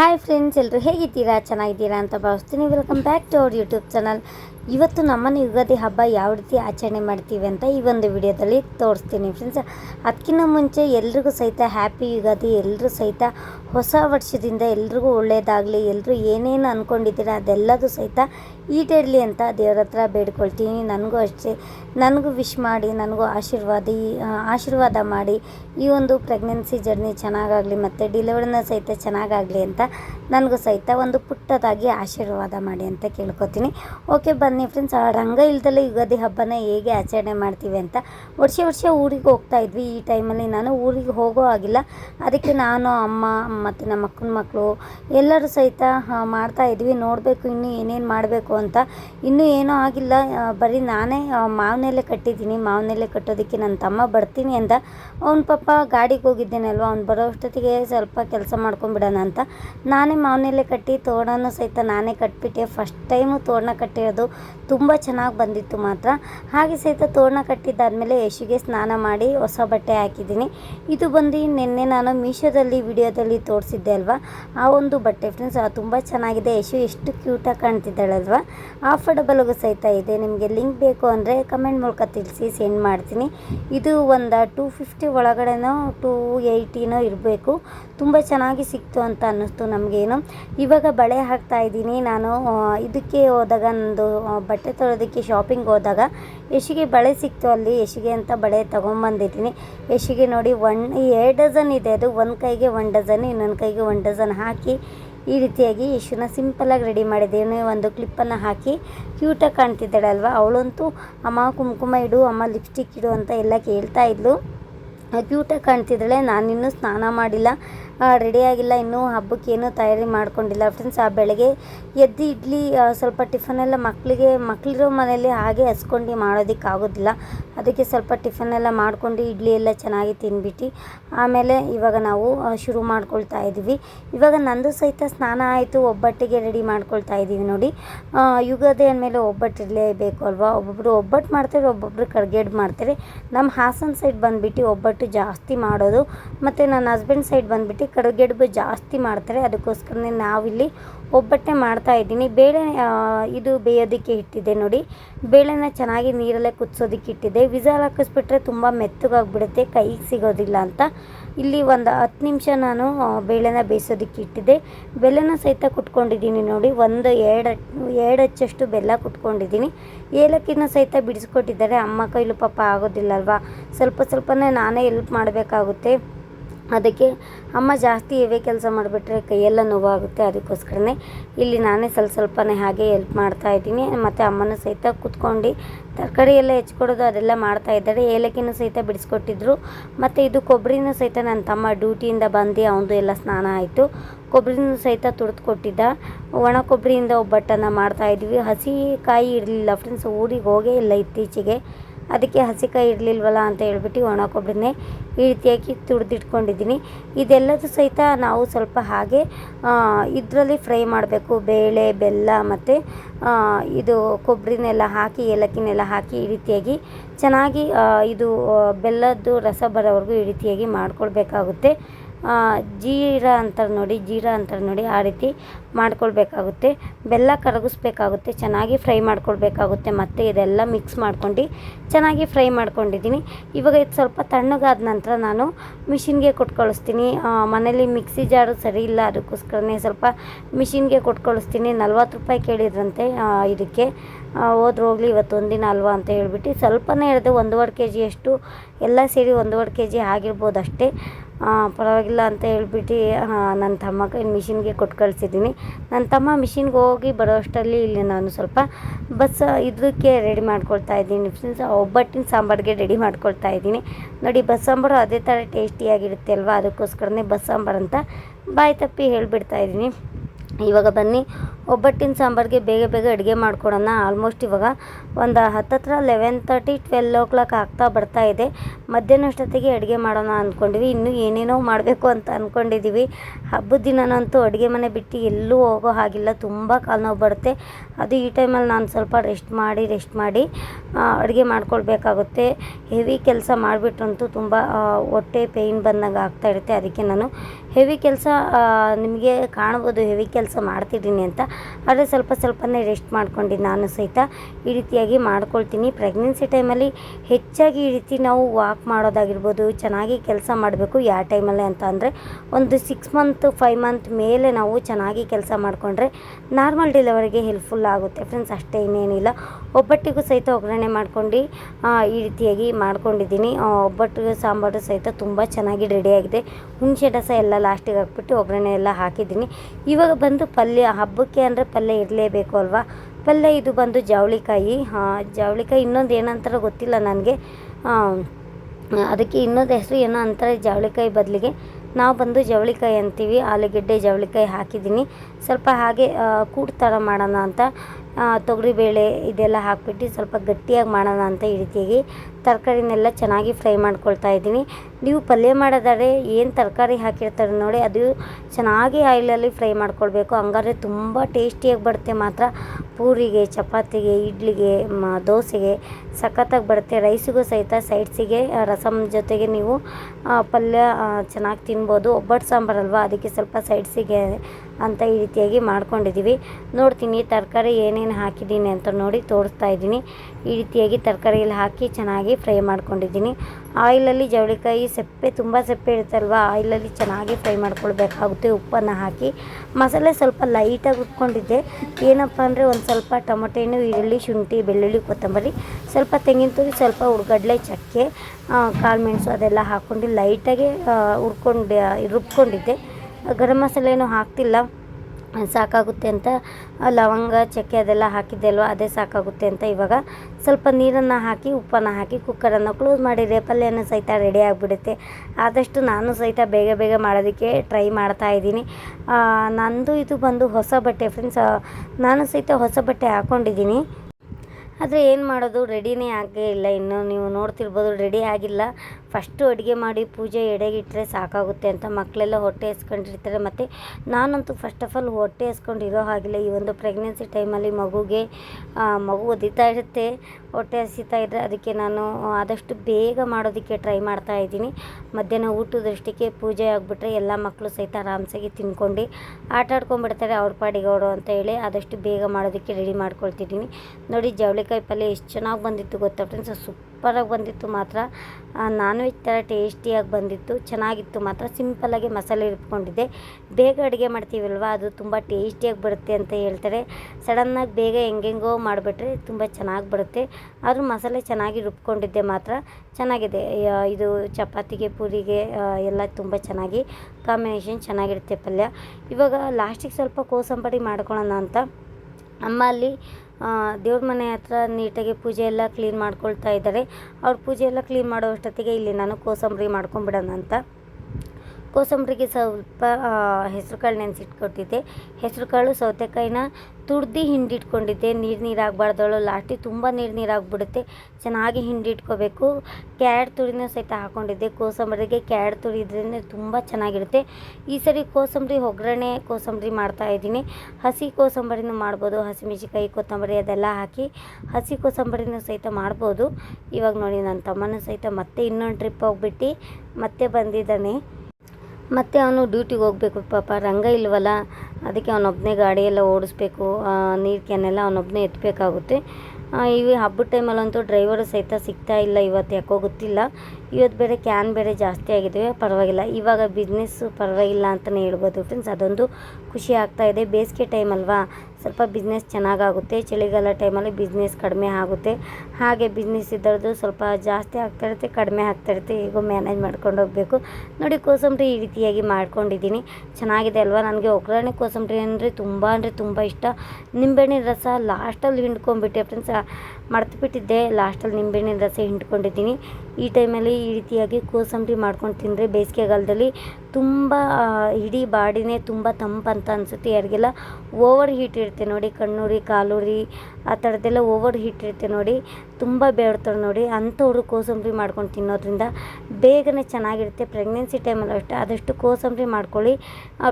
Hi friends ಎಲ್ಲರೂ ಹೇಗಿದ್ದೀರಾ? ಚೆನ್ನಾಗಿದ್ದೀರಾ ಅಂತ ಭಾವಿಸ್ತೀನಿ. Welcome back to our YouTube channel ಇವತ್ತು ನಮ್ಮನ್ನು ಯುಗಾದಿ ಹಬ್ಬ ಯಾವ ರೀತಿ ಆಚರಣೆ ಮಾಡ್ತೀವಿ ಅಂತ ಈ ಒಂದು ವಿಡಿಯೋದಲ್ಲಿ ತೋರಿಸ್ತೀನಿ ಫ್ರೆಂಡ್ಸ್ ಅದಕ್ಕಿಂತ ಮುಂಚೆ ಎಲ್ರಿಗೂ ಸಹಿತ ಹ್ಯಾಪಿ ಯುಗಾದಿ ಎಲ್ಲರೂ ಸಹಿತ ಹೊಸ ವರ್ಷದಿಂದ ಎಲ್ರಿಗೂ ಒಳ್ಳೆಯದಾಗಲಿ ಎಲ್ಲರೂ ಏನೇನು ಅಂದ್ಕೊಂಡಿದ್ದೀರಾ ಅದೆಲ್ಲದೂ ಸಹಿತ ಈಡೇರಲಿ ಅಂತ ದೇವ್ರ ಹತ್ರ ಬೇಡ್ಕೊಳ್ತೀನಿ. ನನಗೂ ಅಷ್ಟೇ. ನನಗೂ ವಿಶ್ ಮಾಡಿ ನನಗೂ ಆಶೀರ್ವಾದ ಆಶೀರ್ವಾದ ಮಾಡಿ ಈ ಒಂದು ಪ್ರೆಗ್ನೆನ್ಸಿ ಜರ್ನಿ ಚೆನ್ನಾಗಾಗಲಿ ಮತ್ತು ಡಿಲಿವರಿನ ಸಹಿತ ಚೆನ್ನಾಗಾಗಲಿ ಅಂತ ನನಗೂ ಸಹಿತ ಒಂದು ಪುಟ್ಟದಾಗಿ ಆಶೀರ್ವಾದ ಮಾಡಿ ಅಂತ ಕೇಳ್ಕೊತೀನಿ. ಓಕೆ ಬನ್ನಿ ಫ್ರೆಂಡ್ಸ್ ಆ ರಂಗ ಇಲ್ದಲೇ ಯುಗಾದಿ ಹಬ್ಬನ ಹೇಗೆ ಆಚರಣೆ ಮಾಡ್ತೀವಿ ಅಂತ ವರ್ಷ ವರ್ಷ ಊರಿಗೆ ಹೋಗ್ತಾ ಇದ್ವಿ. ಈ ಟೈಮಲ್ಲಿ ನಾನು ಊರಿಗೆ ಹೋಗೋ ಆಗಿಲ್ಲ ಅದಕ್ಕೆ ನಾನು ಅಮ್ಮ ಮತ್ತು ನಮ್ಮ ಅಕ್ಕನ ಮಕ್ಕಳು ಎಲ್ಲರೂ ಸಹಿತ ಮಾಡ್ತಾ ಇದ್ವಿ. ನೋಡಬೇಕು ಇನ್ನೂ ಏನೇನು ಮಾಡಬೇಕು ಅಂತ. ಇನ್ನೂ ಏನೂ ಆಗಿಲ್ಲ. ಬರೀ ನಾನೇ ಆ, ಮಾವನೆಲೆ ಕಟ್ಟಿದ್ದೀನಿ ಮಾವನೆಲೆ ಕಟ್ಟೋದಕ್ಕೆ ನನ್ನ ತಮ್ಮ ಬರ್ತೀನಿ ಅಂದ. ಅವ್ನ ಪಾಪ ಗಾಡಿಗೆ ಹೋಗಿದ್ದೇನಲ್ವ, ಅವ್ನು ಬರೋ ಅಷ್ಟೊತ್ತಿಗೆ ಸ್ವಲ್ಪ ಕೆಲಸ ಮಾಡ್ಕೊಂಬಿಡೋಣ ಅಂತ. ನಾನೇ ಮಾವನೆಲೆ ಕಟ್ಟಿ ತೋರಣನೂ ಸಹಿತ ನಾನೇ ಕಟ್ಬಿಟ್ಟೆ. ಫಸ್ಟ್ ಟೈಮು ತೋರಣ ಕಟ್ಟಿರೋದು ತುಂಬ ಚೆನ್ನಾಗಿ ಬಂದಿತ್ತು ಮಾತ್ರ. ಹಾಗೆ ಸಹಿತ ತೋರಣ ಕಟ್ಟಿದ್ದಾದಮೇಲೆ ಯಶುಗೆ ಸ್ನಾನ ಮಾಡಿ ಹೊಸ ಬಟ್ಟೆ ಹಾಕಿದ್ದೀನಿ. ಇದು ಬಂದು ನಿನ್ನೆ ನಾನು ಮೀಶೋದಲ್ಲಿ ವಿಡಿಯೋದಲ್ಲಿ ತೋರಿಸಿದ್ದೆ ಅಲ್ವಾ? ಆ ಒಂದು ಬಟ್ಟೆ ಫ್ರೆಂಡ್ಸ್ ತುಂಬ ಚೆನ್ನಾಗಿದೆ. ಯಶು ಎಷ್ಟು ಕ್ಯೂಟಾಗಿ ಕಾಣ್ತಿದ್ದಾಳಲ್ವಾ? ಆಫರ್ಡಬಲ್ಗೂ ಸಹಿತ ಇದೆ. ನಿಮಗೆ ಲಿಂಕ್ ಬೇಕು ಅಂದರೆ ಕಮೆಂಟ್ ಮೂಲಕ ತಿಳಿಸಿ ಸೆಂಡ್ ಮಾಡ್ತೀನಿ. ಇದು ಒಂದು ಟೂ ಫಿಫ್ಟಿ ಒಳಗಡೆನೋ ಟೂ ಏಯ್ಟಿನೋ ಇರಬೇಕು. ತುಂಬ ಚೆನ್ನಾಗಿ ಸಿಕ್ತು ಅಂತ ಅನ್ನಿಸ್ತು ನಮಗೇನು. ಇವಾಗ ಬಳೆ ಹಾಕ್ತಾ ಇದ್ದೀನಿ. ನಾನು ಇದಕ್ಕೆ ಹೋದಾಗ ನಂದು ಬಟ್ಟೆ ತೊಳೋದಕ್ಕೆ ಶಾಪಿಂಗ್ ಹೋದಾಗ ಯಶಿಗೆ ಬಳೆ ಸಿಕ್ತು ಅಲ್ಲಿ. ಯಶಿಗೆ ಅಂತ ಬಳೆ ತೊಗೊಂಬಂದಿದ್ದೀನಿ. ಯಶಿಗೆ ನೋಡಿ ಒನ್ ಎರಡು ಡಜನ್ ಇದೆ. ಅದು ಒಂದು ಕೈಗೆ ಒನ್ ಡಜನ್ ಇನ್ನೊಂದು ಕೈಗೆ ಒನ್ ಡಜನ್ ಹಾಕಿ ಈ ರೀತಿಯಾಗಿ ಯಶುನ ಸಿಂಪಲಾಗಿ ರೆಡಿ ಮಾಡಿದ್ದೇನೆ. ಒಂದು ಕ್ಲಿಪ್ಪನ್ನು ಹಾಕಿ ಕ್ಯೂಟಾಗಿ ಕಾಣ್ತಿದ್ದಾಳಲ್ವ? ಅವಳಂತೂ, ಅಮ್ಮ, ಕುಂಕುಮ ಇಡು, ಅಮ್ಮ ಲಿಪ್ಸ್ಟಿಕ್ ಇಡು ಅಂತ ಎಲ್ಲ ಕೇಳ್ತಾ ಇದ್ಲು. ಕ್ಯೂಟಾಗಿ ಕಾಣ್ತಿದ್ದಾಳೆ. ನಾನಿನ್ನೂ ಸ್ನಾನ ಮಾಡಿಲ್ಲ. ರೆಡಿ ಆಗಿಲ್ಲ. ಇನ್ನೂ ಹಬ್ಬಕ್ಕೆ ಏನೂ ತಯಾರಿ ಮಾಡ್ಕೊಂಡಿಲ್ಲ. ಫ್ರೆಂಡ್ಸ್ ಆ ಬೆಳಗ್ಗೆ ಎದ್ದು ಇಡ್ಲಿ ಸ್ವಲ್ಪ ಟಿಫನ್ ಎಲ್ಲ ಮಕ್ಕಳಿಗೆ ಮಕ್ಕಳಿರೋ ಮನೆಯಲ್ಲಿ ಹಾಗೆ ಹಸ್ಕೊಂಡು ಮಾಡೋದಕ್ಕೆ ಆಗೋದಿಲ್ಲ. ಅದಕ್ಕೆ ಸ್ವಲ್ಪ ಟಿಫನ್ ಎಲ್ಲ ಮಾಡ್ಕೊಂಡು ಇಡ್ಲಿ ಎಲ್ಲ ಚೆನ್ನಾಗಿ ತಿಂದ್ಬಿಟ್ಟು, ಆಮೇಲೆ ಇವಾಗ ನಾವು ಶುರು ಮಾಡ್ಕೊಳ್ತಾ ಇದ್ದೀವಿ. ಇವಾಗ ನಂದು ಸಹಿತ ಸ್ನಾನ ಆಯಿತು. ಒಬ್ಬಟ್ಟಿಗೆ ರೆಡಿ ಮಾಡ್ಕೊಳ್ತಾ ಇದ್ದೀವಿ ನೋಡಿ. ಯುಗಾದಿ ಅಂದಮೇಲೆ ಒಬ್ಬಟ್ಟು ಇರಲೇಬೇಕು ಅಲ್ವಾ? ಒಬ್ಬೊಬ್ಬರು ಒಬ್ಬಟ್ಟು ಮಾಡ್ತಾರೆ ಒಬ್ಬೊಬ್ಬರು ಕಡ್ಗೆಡ್ ಮಾಡ್ತಾರೆ. ನಮ್ಮ ಹಾಸನ ಸೈಡ್ ಬಂದುಬಿಟ್ಟು ಒಬ್ಬಟ್ಟು ಜಾಸ್ತಿ ಮಾಡೋದು. ಮತ್ತು ನನ್ನ ಹಸ್ಬೆಂಡ್ ಸೈಡ್ ಬಂದುಬಿಟ್ಟು ಕಡುಗೆಡ್ಬು ಜಾಸ್ತಿ ಮಾಡ್ತಾರೆ, ಅದಕ್ಕೋಸ್ಕರನೇ ನಾವಿಲ್ಲಿ ಒಬ್ಬಟ್ಟೆ ಮಾಡ್ತಾ ಇದ್ದೀನಿ. ಬೇಳೆ ಇದು ಬೇಯೋದಕ್ಕೆ ಇಟ್ಟಿದ್ದೆ ನೋಡಿ. ಬೇಳೆನ ಚೆನ್ನಾಗಿ ನೀರಲ್ಲೇ ಕುದಿಸೋದಕ್ಕೆ ಇಟ್ಟಿದ್ದೆ. ವಿಸಾಲ್ ಹಾಕಿಸ್ಬಿಟ್ರೆ ತುಂಬ ಮೆತ್ತಗಾಗ್ಬಿಡುತ್ತೆ, ಕೈಗೆ ಸಿಗೋದಿಲ್ಲ ಅಂತ. ಇಲ್ಲಿ ಒಂದು ಹತ್ತು ನಿಮಿಷ ನಾನು ಬೇಳೆನ ಬೇಯಿಸೋದಕ್ಕೆ ಇಟ್ಟಿದ್ದೆ. ಬೆಲ್ಲನ ಸಹಿತ ಕುಟ್ಕೊಂಡಿದ್ದೀನಿ ನೋಡಿ. ಒಂದು ಎರಡು ಎರಡು ಹಚ್ಚಷ್ಟು ಬೆಲ್ಲ ಕುಟ್ಕೊಂಡಿದ್ದೀನಿ. ಏಲಕ್ಕಿನ ಸಹಿತ ಬಿಡಿಸ್ಕೊಟ್ಟಿದ್ದಾರೆ. ಅಮ್ಮ ಕೈಲು ಪಾಪ ಆಗೋದಿಲ್ಲ ಅಲ್ವಾ? ಸ್ವಲ್ಪ ಸ್ವಲ್ಪನೇ ನಾನೇ ಎಲ್ಪ್ ಮಾಡಬೇಕಾಗುತ್ತೆ. ಅದಕ್ಕೆ ಅಮ್ಮ ಜಾಸ್ತಿ ಇವೇ ಕೆಲಸ ಮಾಡಿಬಿಟ್ರೆ ಕೈಯೆಲ್ಲ ನೋವಾಗುತ್ತೆ, ಅದಕ್ಕೋಸ್ಕರನೇ ಇಲ್ಲಿ ನಾನೇ ಸ್ವಲ್ಪ ಸ್ವಲ್ಪನೇ ಹಾಗೆ ಹೆಲ್ಪ್ ಮಾಡ್ತಾ ಇದ್ದೀನಿ. ಮತ್ತು ಅಮ್ಮನೂ ಸಹಿತ ಕುತ್ಕೊಂಡು ತರಕಾರಿ ಎಲ್ಲ ಹೆಚ್ಕೊಡೋದು, ಅದೆಲ್ಲ ಮಾಡ್ತಾ ಇದ್ದಾರೆ ಏಲಕ್ಕಿನೂ ಸಹಿತ ಬಿಡಿಸ್ಕೊಟ್ಟಿದ್ರು. ಮತ್ತು ಇದು ಕೊಬ್ಬರಿನೂ ಸಹಿತ ನನ್ನ ತಮ್ಮ ಡ್ಯೂಟಿಯಿಂದ ಬಂದು ಅವನದು ಎಲ್ಲ ಸ್ನಾನ ಆಯಿತು. ಕೊಬ್ಬರಿನೂ ಸಹಿತ ತುರ್ದು ಕೊಟ್ಟಿದ್ದ ಒಣ ಕೊಬ್ಬರಿಯಿಂದ ಒಬ್ಬಟ್ಟನ್ನು ಮಾಡ್ತಾ ಇದ್ವಿ ಹಸಿ ಕಾಯಿ ಇರಲಿಲ್ಲ ಫ್ರೆಂಡ್ಸ್ ಊರಿಗೆ ಹೋಗೇ ಇಲ್ಲ ಇತ್ತೀಚೆಗೆ. ಅದಕ್ಕೆ ಹಸಿಕಾಯಿ ಇರಲಿಲ್ವಲ್ಲ ಅಂತ ಹೇಳ್ಬಿಟ್ಟು ಒಣ ಕೊಬ್ಬರಿನೇ ಈ ರೀತಿಯಾಗಿ ತುರಿದಿಟ್ಕೊಂಡಿದ್ದೀನಿ ಇದೆಲ್ಲದೂ ಸಹಿತ ನಾವು ಸ್ವಲ್ಪ ಹಾಗೆ ಇದರಲ್ಲಿ ಫ್ರೈ ಮಾಡಬೇಕು. ಬೇಳೆ, ಬೆಲ್ಲ ಮತ್ತು ಇದು ಕೊಬ್ಬರಿನೆಲ್ಲ ಹಾಕಿ, ಏಲಕ್ಕಿನೆಲ್ಲ ಹಾಕಿ ಈ ರೀತಿಯಾಗಿ ಚೆನ್ನಾಗಿ ಇದು ಬೆಲ್ಲದ್ದು ರಸ ಬರೋವರೆಗೂ ಈ ರೀತಿಯಾಗಿ ಮಾಡ್ಕೊಳ್ಬೇಕಾಗುತ್ತೆ. ಜೀರಾ ಅಂತಾರೆ ನೋಡಿ, ಜೀರಾ ಅಂತಾರೆ ನೋಡಿ ಆ ರೀತಿ ಮಾಡ್ಕೊಳ್ಬೇಕಾಗುತ್ತೆ. ಬೆಲ್ಲ ಕರಗಿಸ್ಬೇಕಾಗುತ್ತೆ, ಚೆನ್ನಾಗಿ ಫ್ರೈ ಮಾಡ್ಕೊಳ್ಬೇಕಾಗುತ್ತೆ. ಮತ್ತು ಇದೆಲ್ಲ ಮಿಕ್ಸ್ ಮಾಡ್ಕೊಂಡು ಚೆನ್ನಾಗಿ ಫ್ರೈ ಮಾಡ್ಕೊಂಡಿದ್ದೀನಿ. ಇವಾಗ ಇದು ಸ್ವಲ್ಪ ತಣ್ಣಗಾದ ನಂತರ ನಾನು ಮಿಷಿನ್ಗೆ ಕೊಟ್ಟು ಕಳಿಸ್ತೀನಿ ಮನೇಲಿ ಮಿಕ್ಸಿ ಜಾರು ಸರಿ ಇಲ್ಲ, ಅದಕ್ಕೋಸ್ಕರನೇ ಸ್ವಲ್ಪ ಮಿಷಿನ್ಗೆ ಕೊಟ್ಟು ಕಳಿಸ್ತೀನಿ ನಲ್ವತ್ತು ರೂಪಾಯಿ ಕೇಳಿದ್ರಂತೆ ಇದಕ್ಕೆ. ಹೋದ್ರೆ ಹೋಗಲಿ, ಇವತ್ತು ಒಂದಿನ ಅಲ್ವಾ ಅಂತ ಹೇಳಿಬಿಟ್ಟು ಸ್ವಲ್ಪನೇ ಹೇಳಿದೆ ಒಂದೂವರೆ ಕೆ ಜಿಯಷ್ಟು ಎಲ್ಲ ಸೇರಿ ಒಂದೂವರೆ ಕೆ ಜಿ ಆಗಿರ್ಬೋದು ಅಷ್ಟೇ ಪರವಾಗಿಲ್ಲ ಅಂತ ಹೇಳ್ಬಿಟ್ಟು ನನ್ನ ತಮ್ಮ ಕೈ ಮಿಷಿನ್ಗೆ ಕೊಟ್ಟು ಕಳಿಸಿದ್ದೀನಿ. ನನ್ನ ತಮ್ಮ ಮಿಷಿನ್ಗೆ ಹೋಗಿ ಬರೋಷ್ಟರಲ್ಲಿ ಇಲ್ಲಿ ನಾನು ಸ್ವಲ್ಪ ಬಸ್ ಇದಕ್ಕೆ ರೆಡಿ ಮಾಡ್ಕೊಳ್ತಾ ಇದ್ದೀನಿ. ಒಬ್ಬಟ್ಟಿನ ಸಾಂಬಾರಿಗೆ ರೆಡಿ ಮಾಡ್ಕೊಳ್ತಾ ಇದ್ದೀನಿ. ನೋಡಿ, ಬಸ್ ಸಾಂಬಾರು ಅದೇ ಥರ ಟೇಸ್ಟಿಯಾಗಿರುತ್ತೆ ಅಲ್ವಾ? ಅದಕ್ಕೋಸ್ಕರನೇ ಬಸ್ ಸಾಂಬಾರು ಅಂತ ಬಾಯಿ ತಪ್ಪಿ ಹೇಳಿಬಿಡ್ತಾ ಇದ್ದೀನಿ. ಇವಾಗ ಬನ್ನಿ ಒಬ್ಬಟ್ಟಿನ ಸಾಂಬಾರಿಗೆ ಬೇಗ ಬೇಗ ಅಡುಗೆ ಮಾಡ್ಕೊಡೋಣ. ಆಲ್ಮೋಸ್ಟ್ ಇವಾಗ ಒಂದು ಹತ್ತತ್ರ eleven thirty twelve o'clock ಆಗ್ತಾ ಬರ್ತಾ ಇದೆ. ಮಧ್ಯಾಹ್ನ ಅಷ್ಟೊತ್ತಿಗೆ ಅಡುಗೆ ಮಾಡೋಣ ಅಂದ್ಕೊಂಡ್ವಿ ಇನ್ನೂ ಏನೇನೋ ಮಾಡಬೇಕು ಅಂತ ಅಂದ್ಕೊಂಡಿದ್ದೀವಿ ಹಬ್ಬದ ದಿನನಂತೂ ಅಡುಗೆ ಮನೆ ಬಿಟ್ಟು ಎಲ್ಲೂ ಹೋಗೋ ಹಾಗಿಲ್ಲ. ತುಂಬ ಕಾಲು ನೋವು ಬರುತ್ತೆ. ಅದು ಈ ಟೈಮಲ್ಲಿ ನಾನು ಸ್ವಲ್ಪ ರೆಸ್ಟ್ ಮಾಡಿ ರೆಸ್ಟ್ ಮಾಡಿ ಅಡುಗೆ ಮಾಡ್ಕೊಳ್ಬೇಕಾಗುತ್ತೆ. ಹೆವಿ ಕೆಲಸ ಮಾಡಿಬಿಟ್ರಂತೂ ತುಂಬ ಹೊಟ್ಟೆ ಪೇಯ್ನ್ ಬಂದಂಗೆ ಆಗ್ತಾ ಇರುತ್ತೆ. ಅದಕ್ಕೆ ನಾನು ಹೆವಿ ಕೆಲಸ ನಿಮಗೆ ಕಾಣ್ಬೋದು ಹೆವಿ ಕೆಲಸ ಮಾಡ್ತಿದ್ದೀನಿ ಅಂತ. ಆದರೆ ಸ್ವಲ್ಪ ಸ್ವಲ್ಪನೇ ರೆಸ್ಟ್ ಮಾಡ್ಕೊಂಡು ನಾನು ಸಹಿತ ಈ ರೀತಿಯಾಗಿ ಮಾಡ್ಕೊಳ್ತೀನಿ. ಪ್ರೆಗ್ನೆನ್ಸಿ ಟೈಮಲ್ಲಿ ಹೆಚ್ಚಾಗಿ ಈ ರೀತಿ ನಾವು ವಾಕ್ ಮಾಡೋದಾಗಿರ್ಬೋದು, ಚೆನ್ನಾಗಿ ಕೆಲಸ ಮಾಡಬೇಕು. ಯಾವ ಟೈಮಲ್ಲಿ ಅಂತ ಅಂದರೆ ಒಂದು ಸಿಕ್ಸ್ ಮಂತ್ ಫೈವ್ ಮಂತ್ ಮೇಲೆ ನಾವು ಚೆನ್ನಾಗಿ ಕೆಲಸ ಮಾಡಿಕೊಂಡ್ರೆ ನಾರ್ಮಲ್ ಡೆಲಿವರಿಗೆ ಹೆಲ್ಪ್ಫುಲ್ ಆಗುತ್ತೆ. ಫ್ರೆಂಡ್ಸ್ ಅಷ್ಟೇ ಇನ್ನೇನಿಲ್ಲ. ಒಬ್ಬಟ್ಟಿಗೂ ಸಹಿತ ಒಗ್ಗರಣೆ ಮಾಡ್ಕೊಂಡು ಈ ರೀತಿಯಾಗಿ ಮಾಡ್ಕೊಂಡಿದ್ದೀನಿ. ಒಬ್ಬಟ್ಟು ಸಾಂಬಾರು ಸಹಿತ ತುಂಬ ಚೆನ್ನಾಗಿ ರೆಡಿಯಾಗಿದೆ ಹುಣಸೆ ರಸ ಎಲ್ಲ ಲಾಸ್ಟಿಗೆ ಹಾಕ್ಬಿಟ್ಟು ಒಗ್ಗರಣೆ ಎಲ್ಲ ಹಾಕಿದ್ದೀನಿ. ಇವಾಗ ಬಂದು ಪಲ್ಯ, ಹಬ್ಬಕ್ಕೆ ಅಂದರೆ ಪಲ್ಯ ಇರಲೇಬೇಕು ಅಲ್ವಾ? ಪಲ್ಯ ಇದು ಬಂದು ಜವಳಿಕಾಯಿ. ಜವಳಿಕಾಯಿ ಇನ್ನೊಂದು ಏನಂತಾರೋ ಗೊತ್ತಿಲ್ಲ ನನಗೆ. ಅದಕ್ಕೆ ಇನ್ನೊಂದು ಹೆಸರು ಏನೋ ಅಂತಾರೆ ಜವಳಿಕಾಯಿ ಬದಲಿಗೆ. ನಾವು ಬಂದು ಜವಳಿಕಾಯಿ ಅಂತೀವಿ, ಆಲೂಗೆಡ್ಡೆ ಜವಳಿಕಾಯಿ ಹಾಕಿದ್ದೀನಿ. ಸ್ವಲ್ಪ ಹಾಗೆ ಕೂಟ್ ಥರ ಮಾಡೋಣ ಅಂತ ತೊಗರಿಬೇಳೆ ಇದೆಲ್ಲ ಹಾಕ್ಬಿಟ್ಟು ಸ್ವಲ್ಪ ಗಟ್ಟಿಯಾಗಿ ಮಾಡೋಣ ಅಂತ ಈ ತರಕಾರಿನೆಲ್ಲ ಚೆನ್ನಾಗಿ ಫ್ರೈ ಮಾಡ್ಕೊಳ್ತಾ ಇದ್ದೀನಿ. ನೀವು ಪಲ್ಯ ಮಾಡೋದಾದ್ರೆ ಏನು ತರಕಾರಿ ಹಾಕಿರ್ತಾರೆ ನೋಡಿ, ಅದು ಚೆನ್ನಾಗಿ ಆಯಿಲಲ್ಲಿ ಫ್ರೈ ಮಾಡ್ಕೊಳ್ಬೇಕು. ಹಂಗಾದ್ರೆ ತುಂಬ ಟೇಸ್ಟಿಯಾಗಿ ಬರುತ್ತೆ ಮಾತ್ರ. ಪೂರಿಗೆ, ಚಪಾತಿಗೆ, ಇಡ್ಲಿಗೆ, ಮ, ದೋಸೆಗೆ ಸಖತ್ತಾಗಿ ಬರುತ್ತೆ. ರೈಸಿಗೂ ಸಹಿತ ಸೈಡ್ಸಿಗೆ ರಸಮ್ ಜೊತೆಗೆ ನೀವು ಪಲ್ಯ ಚೆನ್ನಾಗಿ ತಿನ್ಬೋದು. ಒಬ್ಬಟ್ಟು ಸಾಂಬಾರಲ್ವಾ ಅದಕ್ಕೆ ಸ್ವಲ್ಪ ಸೈಡ್ಸಿಗೆ ಅಂತ ಈ ರೀತಿಯಾಗಿ ಮಾಡ್ಕೊಂಡಿದ್ದೀವಿ. ನೋಡ್ತೀನಿ ತರಕಾರಿ ಏನೇನು ಹಾಕಿದ್ದೀನಿ ಅಂತ ನೋಡಿ ತೋರಿಸ್ತಾ ಇದ್ದೀನಿ. ಈ ರೀತಿಯಾಗಿ ತರಕಾರಿಯಲ್ಲಿ ಹಾಕಿ ಚೆನ್ನಾಗಿ ಫ್ರೈ ಮಾಡ್ಕೊಂಡಿದ್ದೀನಿ. ಆಯಿಲಲ್ಲಿ ಜವಳಿಕಾಯಿ ಸಪ್ಪೆ, ತುಂಬ ಸೆಪ್ಪೆ ಇರುತ್ತಲ್ವ, ಆಯಿಲಲ್ಲಿ ಚೆನ್ನಾಗಿ ಫ್ರೈ ಮಾಡ್ಕೊಳ್ಬೇಕಾಗುತ್ತೆ. ಉಪ್ಪನ್ನು ಹಾಕಿ ಮಸಾಲೆ ಸ್ವಲ್ಪ ಲೈಟಾಗಿ ಉಟ್ಕೊಂಡಿದ್ದೆ ಏನಪ್ಪ ಅಂದರೆ ಒಂದು ಸ್ವಲ್ಪ ಟೊಮೊಟೊ ಹಣ್ಣು ಈರುಳ್ಳಿ, ಶುಂಠಿ, ಬೆಳ್ಳುಳ್ಳಿ, ಕೊತ್ತಂಬರಿ, ಸ್ವಲ್ಪ ತೆಂಗಿನ ತುರಿ, ಸ್ವಲ್ಪ ಹುರ್ಗಡ್ಲೆ, ಚಕ್ಕೆ ಕಾಳು ಮೆಣಸು ಅದೆಲ್ಲ ಹಾಕ್ಕೊಂಡು ಲೈಟಾಗಿ ಹುರ್ಕೊಂಡು, ರುಬ್ಕೊಂಡಿದ್ದೆ. ಗರಂ ಏನು ಹಾಕ್ತಿಲ್ಲ. ಸಾಕಾಗುತ್ತೆ ಅಂತ ಲವಂಗ, ಚಕ್ಕೆ ಅದೆಲ್ಲ ಹಾಕಿದ್ದೆ ಅಲ್ವ, ಅದೇ ಸಾಕಾಗುತ್ತೆ ಅಂತ ಇವಾಗ ಸ್ವಲ್ಪ ನೀರನ್ನು ಹಾಕಿ, ಉಪ್ಪನ್ನು ಹಾಕಿ ಕುಕ್ಕರನ್ನು ಕ್ಲೋಸ್ ಮಾಡಿ ಪಲ್ಯನೂ ಸಹಿತ ರೆಡಿ ಆಗಿಬಿಡುತ್ತೆ. ಆದಷ್ಟು ನಾನು ಸಹಿತ ಬೇಗ ಬೇಗ ಮಾಡೋದಕ್ಕೆ ಟ್ರೈ ಮಾಡ್ತಾ ಇದ್ದೀನಿ. ನಂದು ಇದು ಬಂದು ಹೊಸ ಬಟ್ಟೆ ಫ್ರೆಂಡ್ಸ್ ನಾನು ಸಹಿತ ಹೊಸ ಬಟ್ಟೆ ಹಾಕ್ಕೊಂಡಿದ್ದೀನಿ ಆದರೆ ಏನು ಮಾಡೋದು ರೆಡಿನೇ ಆಗೇ ಇಲ್ಲ. ಇನ್ನು ನೀವು ನೋಡ್ತಿರ್ಬೋದು ರೆಡಿ ಆಗಿಲ್ಲ. ಫಸ್ಟು ಅಡುಗೆ ಮಾಡಿ ಪೂಜೆ ಎಡೆಗಿಟ್ಟರೆ ಸಾಕಾಗುತ್ತೆ ಅಂತ ಮಕ್ಕಳೆಲ್ಲ ಹೊಟ್ಟೆ ಹಸ್ಕೊಂಡಿರ್ತಾರೆ ಮತ್ತು ನಾನಂತೂ ಫಸ್ಟ್ ಆಫ್ ಆಲ್ ಹೊಟ್ಟೆ ಹಸ್ಕೊಂಡು ಇರೋ ಹಾಗಿಲ್ಲ. ಈ ಒಂದು ಪ್ರೆಗ್ನೆನ್ಸಿ ಟೈಮಲ್ಲಿ ಮಗುಗೆ ಮಗು ಒದಿತಾ ಇರುತ್ತೆ, ಹೊಟ್ಟೆ ಹಸಿತಾ ಇದ್ದರೆ ಅದಕ್ಕೆ ನಾನು ಆದಷ್ಟು ಬೇಗ ಮಾಡೋದಕ್ಕೆ ಟ್ರೈ ಮಾಡ್ತಾ ಇದ್ದೀನಿ. ಮಧ್ಯಾಹ್ನ ಊಟದಷ್ಟಕ್ಕೆ ಪೂಜೆ ಆಗಿಬಿಟ್ರೆ ಎಲ್ಲ ಮಕ್ಕಳು ಸಹಿತ ಆರಾಮ್ಸಾಗಿ ತಿನ್ಕೊಂಡು ಆಟ ಆಡ್ಕೊಂಡ್ಬಿಡ್ತಾರೆ. ಅವ್ರ ಪಾಡಿಗೆ ಅವರು ಅಂತ ಹೇಳಿ ಆದಷ್ಟು ಬೇಗ ಮಾಡೋದಕ್ಕೆ ರೆಡಿ ಮಾಡ್ಕೊಳ್ತಿದ್ದೀನಿ. ನೋಡಿ, ಜವಳಿಕಾಯಿ ಪಲ್ಯ ಎಷ್ಟು ಚೆನ್ನಾಗಿ ಬಂದಿತ್ತು ಗೊತ್ತಾ ಫ್ರೆಂಡ್ಸ್ ಸೂಪರಾಗಿ ಬಂದಿತ್ತು ಮಾತ್ರ. ನಾನ್ ವೆಜ್ ಥರ ಟೇಸ್ಟಿಯಾಗಿ ಬಂದಿತ್ತು. ಚೆನ್ನಾಗಿತ್ತು ಮಾತ್ರ. ಸಿಂಪಲ್ಲಾಗಿ ಮಸಾಲೆ ಇಟ್ಕೊಂಡಿದ್ದೆ ಬೇಗ ಅಡುಗೆ ಮಾಡ್ತೀವಲ್ವ? ಅದು ತುಂಬ ಟೇಸ್ಟಿಯಾಗಿ ಬರುತ್ತೆ ಅಂತ ಹೇಳ್ತಾರೆ. ಸಡನ್ನಾಗಿ ಬೇಗ ಹೆಂಗೆಂಗೋ ಮಾಡಿಬಿಟ್ರೆ ತುಂಬ ಚೆನ್ನಾಗಿ ಬರುತ್ತೆ. ಆದರೂ ಮಸಾಲೆ ಚೆನ್ನಾಗಿ ರುಬ್ಕೊಂಡಿದ್ದೆ ಮಾತ್ರ. ಚೆನ್ನಾಗಿದೆ. ಇದು ಚಪಾತಿಗೆ, ಪೂರಿಗೆ ಎಲ್ಲ ತುಂಬ ಚೆನ್ನಾಗಿ ಕಾಂಬಿನೇಷನ್ ಚೆನ್ನಾಗಿರುತ್ತೆ ಪಲ್ಯ. ಇವಾಗ ಲಾಸ್ಟಿಗೆ ಸ್ವಲ್ಪ ಕೋಸಂಬರಿ ಮಾಡ್ಕೊಳ್ಳೋಣ ಅಂತ. ಅಮ್ಮ ಅಲ್ಲಿ ದೇವ್ರ ಮನೆ ಹತ್ರ ನೀಟಾಗಿ ಪೂಜೆ ಎಲ್ಲ ಕ್ಲೀನ್ ಮಾಡ್ಕೊಳ್ತಾ ಇದ್ದಾರೆ. ಅವ್ರು ಪೂಜೆ ಎಲ್ಲ ಕ್ಲೀನ್ ಮಾಡೋ ಅಷ್ಟೊತ್ತಿಗೆ ಇಲ್ಲಿ ನಾನು ಕೋಸಂಬರಿ ಮಾಡ್ಕೊಂಬಿಡೋಣ ಅಂತ. ಕೋಸಂಬರಿಗೆ ಸ್ವಲ್ಪ ಹೆಸರು ಕಾಳು ನೆನೆಸಿಟ್ಕೊಟ್ಟಿದ್ದೆ. ಹೆಸರು ಕಾಳು ಸೌತೆಕಾಯಿನ ತುರ್ದು ಹಿಂಡಿಟ್ಕೊಂಡಿದ್ದೆ. ನೀರು ನೀರು ಆಗಬಾರ್ದಳು ಲಾಸ್ಟಿಗೆ ತುಂಬ ನೀರು ನೀರಾಗ್ಬಿಡುತ್ತೆ. ಚೆನ್ನಾಗಿ ಹಿಂಡಿಟ್ಕೋಬೇಕು. ಕ್ಯಾರೆಟ್ ತುರಿನೂ ಸಹಿತ ಹಾಕ್ಕೊಂಡಿದ್ದೆ ಕೋಸಂಬರಿಗೆ ಕ್ಯಾರೆಟ್ ತುರಿ ಇದ್ರೇ ತುಂಬ ಚೆನ್ನಾಗಿರುತ್ತೆ. ಈ ಸರಿ ಕೋಸಂಬರಿ ಒಗ್ಗರಣೆ ಕೋಸಂಬರಿ ಮಾಡ್ತಾ ಇದ್ದೀನಿ. ಹಸಿ ಕೋಸಂಬರಿನೂ ಮಾಡ್ಬೋದು. ಹಸಿಮೆಣಸಿಕಾಯಿ ಕೊತ್ತಂಬರಿ ಅದೆಲ್ಲ ಹಾಕಿ ಹಸಿ ಕೋಸಂಬರಿನೂ ಸಹಿತ ಮಾಡ್ಬೋದು. ಇವಾಗ ನೋಡಿ ನನ್ನ ತಮ್ಮನೂ ಸಹಿತ ಮತ್ತೆ ಇನ್ನೊಂದು ಟ್ರಿಪ್ ಹೋಗ್ಬಿಟ್ಟು ಮತ್ತೆ ಬಂದಿದ್ದಾನೆ. ಮತ್ತೆ ಅವನು ಡ್ಯೂಟಿಗೆ ಹೋಗ್ಬೇಕು. ಪಾಪ ರಂಗ ಇಲ್ವಲ್ಲ, ಅದಕ್ಕೆ ಅವನೊಬ್ಬನೇ ಗಾಡಿಯೆಲ್ಲ ಓಡಿಸ್ಬೇಕು ನೀರು ಕ್ಯಾನೆಲ್ಲ ಅವನೊಬ್ಬನೇ ಎತ್ತಬೇಕಾಗುತ್ತೆ ಇವು ಹಬ್ಬದ ಟೈಮಲ್ಲಂತೂ ಡ್ರೈವರು ಸಹಿತ ಸಿಗ್ತಾ ಇಲ್ಲ, ಇವತ್ತು ಯಾಕೋ ಗೊತ್ತಿಲ್ಲ. ಇವತ್ತು ಬೇರೆ ಕ್ಯಾನ್ ಬೇರೆ ಜಾಸ್ತಿ ಆಗಿದ್ದಾವೆ ಪರವಾಗಿಲ್ಲ. ಇವಾಗ ಬಿಸ್ನೆಸ್ಸು ಪರವಾಗಿಲ್ಲ ಅಂತಲೇ ಹೇಳ್ಬೋದು ಫ್ರೆಂಡ್ಸ್ ಅದೊಂದು ಖುಷಿ ಆಗ್ತಾ ಇದೆ. ಬೇಸಿಗೆ ಟೈಮ್ ಅಲ್ವಾ? ಸ್ವಲ್ಪ ಬಿಸ್ನೆಸ್ ಚೆನ್ನಾಗಾಗುತ್ತೆ. ಚಳಿಗಾಲ ಟೈಮಲ್ಲಿ ಬಿಸ್ನೆಸ್ ಕಡಿಮೆ ಆಗುತ್ತೆ. ಹಾಗೆ ಬಿಸ್ನೆಸ್ ಇದ್ದರದು ಸ್ವಲ್ಪ ಜಾಸ್ತಿ ಆಗ್ತಾ ಇರುತ್ತೆ, ಕಡಿಮೆ ಆಗ್ತಾ ಇರುತ್ತೆ. ಹೇಗೋ ಮ್ಯಾನೇಜ್ ಮಾಡ್ಕೊಂಡು ಹೋಗಬೇಕು. ನೋಡಿ ಕೋಸಂಬರಿ ಈ ರೀತಿಯಾಗಿ ಮಾಡ್ಕೊಂಡಿದ್ದೀನಿ. ಚೆನ್ನಾಗಿದೆ ಅಲ್ವಾ? ನನಗೆ ಒಗ್ಗರಣೆ ಕೋಸಂಬರಿ ಅಂದರೆ ತುಂಬ ಅಂದರೆ ತುಂಬ ಇಷ್ಟ. ನಿಂಬೆಹಣ್ಣಿನ ರಸ ಲಾಸ್ಟಲ್ಲಿ ಹಿಂಡ್ಕೊಂಡ್ಬಿಟ್ಟೆ ಫ್ರೆಂಡ್ಸ್ ಮರ್ತುಬಿಟ್ಟಿದ್ದೆ ಲಾಸ್ಟಲ್ಲಿ ನಿಂಬೆಹಣ್ಣಿನ ರಸ ಹಿಂಡ್ಕೊಂಡಿದ್ದೀನಿ. ಈ ಟೈಮಲ್ಲಿ ಈ ರೀತಿಯಾಗಿ ಕೋಸಂಬರಿ ಮಾಡ್ಕೊಂಡು ತಿಂದರೆ ಬೇಸಿಗೆಗಾಲದಲ್ಲಿ ತುಂಬ ಇಡೀ ಬಾಡಿನೇ ತುಂಬ ತಂಪಂತ ಅನಿಸುತ್ತೆ. ಯಾರಿಗೆಲ್ಲ ಓವರ್ ಹೀಟ್ ಇರುತ್ತೆ ನೋಡಿ, ಕಣ್ಣುರಿ, ಕಾಲುರಿ, ಆ ಥರದ್ದೆಲ್ಲ ಓವರ್ ಹೀಟ್ ಇರುತ್ತೆ ನೋಡಿ, ತುಂಬ ಬೇಡ್ತಾರೆ ನೋಡಿ, ಅಂಥವ್ರು ಕೋಸಂಬರಿ ಮಾಡ್ಕೊಂಡು ತಿನ್ನೋದ್ರಿಂದ ಬೇಗನೆ ಚೆನ್ನಾಗಿರುತ್ತೆ. ಪ್ರೆಗ್ನೆನ್ಸಿ ಟೈಮಲ್ಲಿ ಅಷ್ಟೇ, ಆದಷ್ಟು ಕೋಸಂಬರಿ ಮಾಡ್ಕೊಳ್ಳಿ.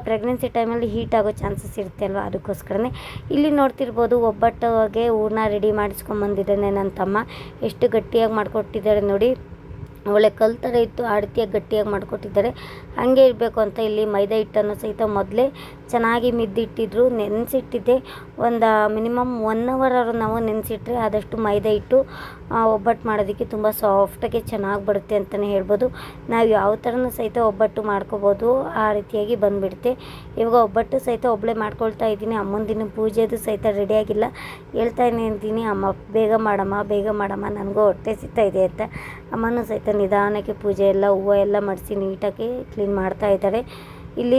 ಪ್ರೆಗ್ನೆನ್ಸಿ ಟೈಮಲ್ಲಿ ಹೀಟ್ ಆಗೋ ಚಾನ್ಸಸ್ ಇರುತ್ತೆ ಅಲ್ವಾ? ಅದಕ್ಕೋಸ್ಕರನೇ ಇಲ್ಲಿ ನೋಡ್ತಿರ್ಬೋದು, ಒಬ್ಬಟ್ಟಿಗೆ ಹೂರ್ಣ ರೆಡಿ ಮಾಡಿಸ್ಕೊಂಬಂದಿದ್ದಾನೆ ನನ್ನ ತಮ್ಮ. ಎಷ್ಟು ಗಟ್ಟಿಯಾಗಿ ಮಾಡಿಕೊಟ್ಟಿದ್ದಾರೆ ನೋಡಿ. ಒಳ್ಳೆ ಕಲ್ಲು ಥರ ಇತ್ತು ಆ ಗಟ್ಟಿಯಾಗಿ ಮಾಡಿಕೊಟ್ಟಿದ್ದಾರೆ. ಹಾಗೆ ಇರಬೇಕು ಅಂತ ಇಲ್ಲಿ ಮೈದಾ ಹಿಟ್ಟನ್ನು ಸಹಿತ ಮೊದಲೇ ಚೆನ್ನಾಗಿ ಮಿದ್ದಿಟ್ಟಿದ್ರು, ನೆನೆಸಿಟ್ಟಿದ್ದೆ. ಒಂದು, ಮಿನಿಮಮ್ ಒನ್ ಅವರ್ ಆದ್ರೂ ನಾವು ನೆನೆಸಿಟ್ರೆ ಆದಷ್ಟು ಮೈದಾ ಹಿಟ್ಟು ಒಬ್ಬಟ್ಟು ಮಾಡೋದಕ್ಕೆ ತುಂಬ ಸಾಫ್ಟಾಗಿ ಚೆನ್ನಾಗಿ ಬರುತ್ತೆ ಅಂತಲೇ ಹೇಳ್ಬೋದು. ನಾವು ಯಾವ ಥರನೂ ಸಹಿತ ಒಬ್ಬಟ್ಟು ಮಾಡ್ಕೋಬೋದು, ಆ ರೀತಿಯಾಗಿ ಬಂದುಬಿಡುತ್ತೆ. ಇವಾಗ ಒಬ್ಬಟ್ಟು ಸಹಿತ ಒಬ್ಬಳೇ ಮಾಡ್ಕೊಳ್ತಾ ಇದ್ದೀನಿ, ಅಮ್ಮನ ದಿನ ಪೂಜೆದು ಸಹಿತ ರೆಡಿಯಾಗಿಲ್ಲ ಹೇಳ್ತಾ ಇದ್ದೀನಿ, ಅಮ್ಮ, ಬೇಗ ಮಾಡಮ್ಮ ಬೇಗ ಮಾಡಮ್ಮ, ನನಗೂ ಹೊಟ್ಟೆ ಸಿಗ್ತಾ ಇದೆ ಅಂತ. ಅಮ್ಮನೂ ಸಹಿತ ನಿಧಾನಕ್ಕೆ ಪೂಜೆ ಎಲ್ಲ, ಹೂವು ಎಲ್ಲ ಮಡಿಸಿ ನೀಟಾಗಿ ಕ್ಲೀನ್ ಮಾಡ್ತಾ ಇದ್ದಾರೆ. ಇಲ್ಲಿ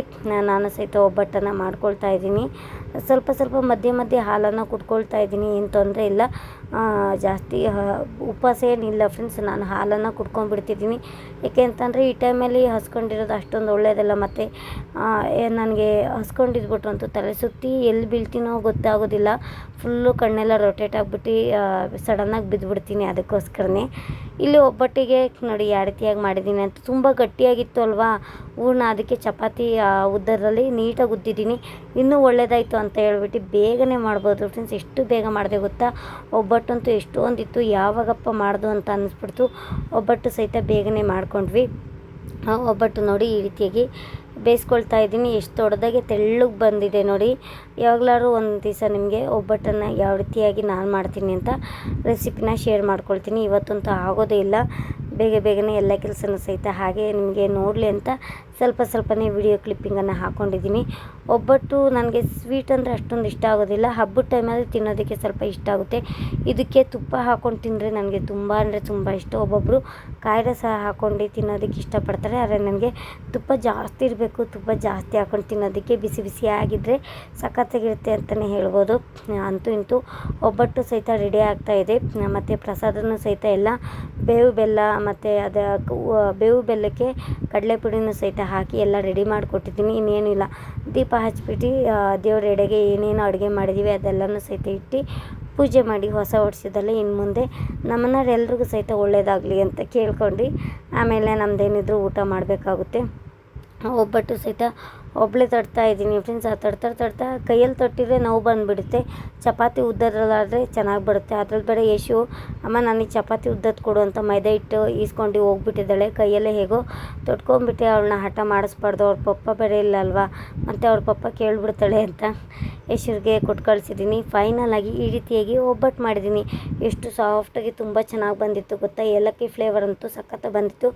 ನಾನು ಸಹಿತ ಒಬ್ಬಟ್ಟನ್ನು ಮಾಡ್ಕೊಳ್ತಾ ಇದ್ದೀನಿ. ಸ್ವಲ್ಪ ಸ್ವಲ್ಪ ಮಧ್ಯೆ ಮಧ್ಯೆ ಹಾಲನ್ನು ಕುಟ್ಕೊಳ್ತಾ ಇದ್ದೀನಿ, ಏನು ತೊಂದರೆ ಇಲ್ಲ. ಜಾಸ್ತಿ ಉಪವಾಸ ಏನಿಲ್ಲ ಫ್ರೆಂಡ್ಸ್ ನಾನು ಹಾಲನ್ನು ಕುಡ್ಕೊಂಡ್ಬಿಡ್ತಿದ್ದೀನಿ. ಯಾಕೆ ಅಂತಂದರೆ ಈ ಟೈಮಲ್ಲಿ ಹಸ್ಕೊಂಡಿರೋದು ಅಷ್ಟೊಂದು ಒಳ್ಳೆಯದಲ್ಲ ಮತ್ತು ನನಗೆ ಹಸ್ಕೊಂಡಿದ್ಬಿಟ್ರು ಅಂತೂ ತಲೆ ಸುತ್ತಿ ಎಲ್ಲಿ ಬೀಳ್ತೀನೋ ಗೊತ್ತಾಗೋದಿಲ್ಲ. ಫುಲ್ಲು ಕಣ್ಣೆಲ್ಲ ರೊಟೇಟ್ ಆಗಿಬಿಟ್ಟು ಸಡನ್ನಾಗಿ ಬಿದ್ದುಬಿಡ್ತೀನಿ ಅದಕ್ಕೋಸ್ಕರನೇ. ಇಲ್ಲಿ ಒಬ್ಬಟ್ಟಿಗೆ ನೋಡಿ ಯಾವ ರೀತಿಯಾಗಿ ಮಾಡಿದ್ದೀನಿ ಅಂತ. ತುಂಬ ಗಟ್ಟಿಯಾಗಿತ್ತು ಅಲ್ವಾ? ಹೂರ್ಣ, ಅದಕ್ಕೆ ಚಪಾತಿ ಉದ್ದರಲ್ಲಿ ನೀಟಾಗಿ ಉದ್ದಿದ್ದೀನಿ. ಇನ್ನೂ ಒಳ್ಳೆಯದಾಯಿತು ಅಂತ ಹೇಳ್ಬಿಟ್ಟು ಬೇಗನೆ ಮಾಡ್ಬೋದು ಫ್ರೆಂಡ್ಸ್ ಎಷ್ಟು ಬೇಗ ಮಾಡಿದೆ ಗೊತ್ತಾ? ಒಬ್ಬಟ್ಟಂತೂ ಎಷ್ಟೊಂದಿತ್ತು, ಯಾವಾಗಪ್ಪ ಮಾಡ್ದು ಅಂತ ಅನ್ನಿಸ್ಬಿಡ್ತು. ಒಬ್ಬಟ್ಟು ಸಹಿತ ಬೇಗನೆ ಮಾಡ್ಕೊಂಡ್ವಿ. ಒಬ್ಬಟ್ಟು ನೋಡಿ ಈ ರೀತಿಯಾಗಿ ಬೇಯಿಸ್ಕೊಳ್ತಾ ಇದ್ದೀನಿ. ಎಷ್ಟು ದೊಡ್ಡದಾಗೆ ತೆಳ್ಳಗೆ ಬಂದಿದೆ ನೋಡಿ. ಯಾವಾಗಲಾದ್ರು ಒಂದು ದಿವಸ ನಿಮಗೆ ಒಬ್ಬಟ್ಟನ್ನು ಯಾವ ರೀತಿಯಾಗಿ ನಾನು ಮಾಡ್ತೀನಿ ಅಂತ ರೆಸಿಪಿನ ಶೇರ್ ಮಾಡ್ಕೊಳ್ತೀನಿ. ಇವತ್ತಂತೂ ಆಗೋದೇ ಇಲ್ಲ. ಬೇಗ ಬೇಗನೆ ಎಲ್ಲ ಕೆಲಸನೂ ಸಹಿತ ಹಾಗೆ ನಿಮಗೆ ನೋಡಲಿ ಅಂತ ಸ್ವಲ್ಪ ಸ್ವಲ್ಪನೇ ವಿಡಿಯೋ ಕ್ಲಿಪ್ಪಿಂಗನ್ನು ಹಾಕ್ಕೊಂಡಿದ್ದೀನಿ ಒಬ್ಬಟ್ಟು ನನಗೆ ಸ್ವೀಟ್ ಅಂದರೆ ಅಷ್ಟೊಂದು ಇಷ್ಟ ಆಗೋದಿಲ್ಲ. ಹಬ್ಬದ ಟೈಮಲ್ಲಿ ತಿನ್ನೋದಕ್ಕೆ ಸ್ವಲ್ಪ ಇಷ್ಟ ಆಗುತ್ತೆ. ಇದಕ್ಕೆ ತುಪ್ಪ ಹಾಕ್ಕೊಂಡು ತಿಂದರೆ ನನಗೆ ತುಂಬ ಅಂದರೆ ತುಂಬ ಇಷ್ಟ. ಒಬ್ಬೊಬ್ಬರು ಕಾಯಿ ಸಹ ಹಾಕ್ಕೊಂಡು ತಿನ್ನೋದಕ್ಕೆ ಇಷ್ಟಪಡ್ತಾರೆ. ಆದರೆ ನನಗೆ ತುಪ್ಪ ಜಾಸ್ತಿ ಇರಬೇಕು. ತುಪ್ಪ ಜಾಸ್ತಿ ಹಾಕ್ಕೊಂಡು ತಿನ್ನೋದಕ್ಕೆ ಬಿಸಿ ಬಿಸಿ ಆಗಿದ್ದರೆ ಸಖತ್ತಾಗಿರುತ್ತೆ ಅಂತಲೇ ಹೇಳ್ಬೋದು. ಅಂತೂ ಇಂತೂ ಒಬ್ಬಟ್ಟು ಸಹಿತ ರೆಡಿ ಆಗ್ತಾ ಇದೆ. ಮತ್ತು ಪ್ರಸಾದನೂ ಸಹಿತ ಎಲ್ಲ ಬೇವು ಬೆಲ್ಲ, ಮತ್ತು ಅದು ಬೇವು ಬೆಲ್ಲಕ್ಕೆ ಕಡಲೆಪುಡಿನೂ ಸಹಿತ ಹಾಕಿ ಎಲ್ಲ ರೆಡಿ ಮಾಡಿಕೊಟ್ಟಿದ್ದೀನಿ, ಇನ್ನೇನಿಲ್ಲ. ದೀಪ ಹಚ್ಬಿಟ್ಟು ದೇವ್ರ ಎಡೆಗೆ ಏನೇನು ಅಡುಗೆ ಮಾಡಿದ್ದೀವಿ ಅದೆಲ್ಲನೂ ಸಹಿತ ಇಟ್ಟು ಪೂಜೆ ಮಾಡಿ ಹೊಸ ವರ್ಷದಲ್ಲಿ ಇನ್ನು ಮುಂದೆ ನಮ್ಮನೆಯವ್ರು ಎಲ್ರಿಗೂ ಸಹಿತ ಒಳ್ಳೆಯದಾಗಲಿ ಅಂತ ಕೇಳ್ಕೊಂಡು ಆಮೇಲೆ ನಮ್ಮದೇನಿದ್ರು ಊಟ ಮಾಡಬೇಕಾಗುತ್ತೆ. ಒಬ್ಬಟ್ಟು ಸಹಿತ ಒಬ್ಬಳೇ ತಡ್ತಾ ಇದ್ದೀನಿ ಫ್ರೆಂಡ್ಸ್ ಆ ತಡ್ತಾ ತಡ್ತಾ ಕೈಯಲ್ಲಿ ತಟ್ಟಿದ್ರೆ ನೋವು ಬಂದುಬಿಡುತ್ತೆ. ಚಪಾತಿ ಉದ್ದರಲ್ಲಾದರೆ ಚೆನ್ನಾಗಿ ಬರುತ್ತೆ. ಅದ್ರಲ್ಲಿ ಬೇರೆ ಯಶು, ಅಮ್ಮ ನನಗೆ ಚಪಾತಿ ಉದ್ದದ್ದು ಕೊಡು ಅಂತ ಮೈದಾ ಹಿಟ್ಟು ಈಸ್ಕೊಂಡು ಹೋಗ್ಬಿಟ್ಟಿದ್ದಾಳೆ. ಕೈಯಲ್ಲೇ ಹೇಗೋ ತೊಟ್ಕೊಂಡ್ಬಿಟ್ಟು, ಅವಳನ್ನ ಹಠ ಮಾಡಿಸ್ಬಾರ್ದು. ಅವ್ರ ಪಪ್ಪ ಬೇರೆ ಇಲ್ಲ ಅಲ್ವಾ? ಮತ್ತು ಅವ್ರ ಪಪ್ಪ ಕೇಳಿಬಿಡ್ತಾಳೆ ಅಂತ ಯಶುರಿಗೆ ಕೊಟ್ಟು ಕಳಿಸಿದ್ದೀನಿ. ಫೈನಲ್ ಆಗಿ ಈ ರೀತಿಯಾಗಿ ಒಬ್ಬಟ್ಟು ಮಾಡಿದ್ದೀನಿ. ಎಷ್ಟು ಸಾಫ್ಟಾಗಿ ತುಂಬ ಚೆನ್ನಾಗಿ ಬಂದಿತ್ತು ಗೊತ್ತಾ? ಏಲಕ್ಕಿ ಫ್ಲೇವರ್ ಅಂತೂ ಸಖತ್ತ ಬಂದಿತ್ತು.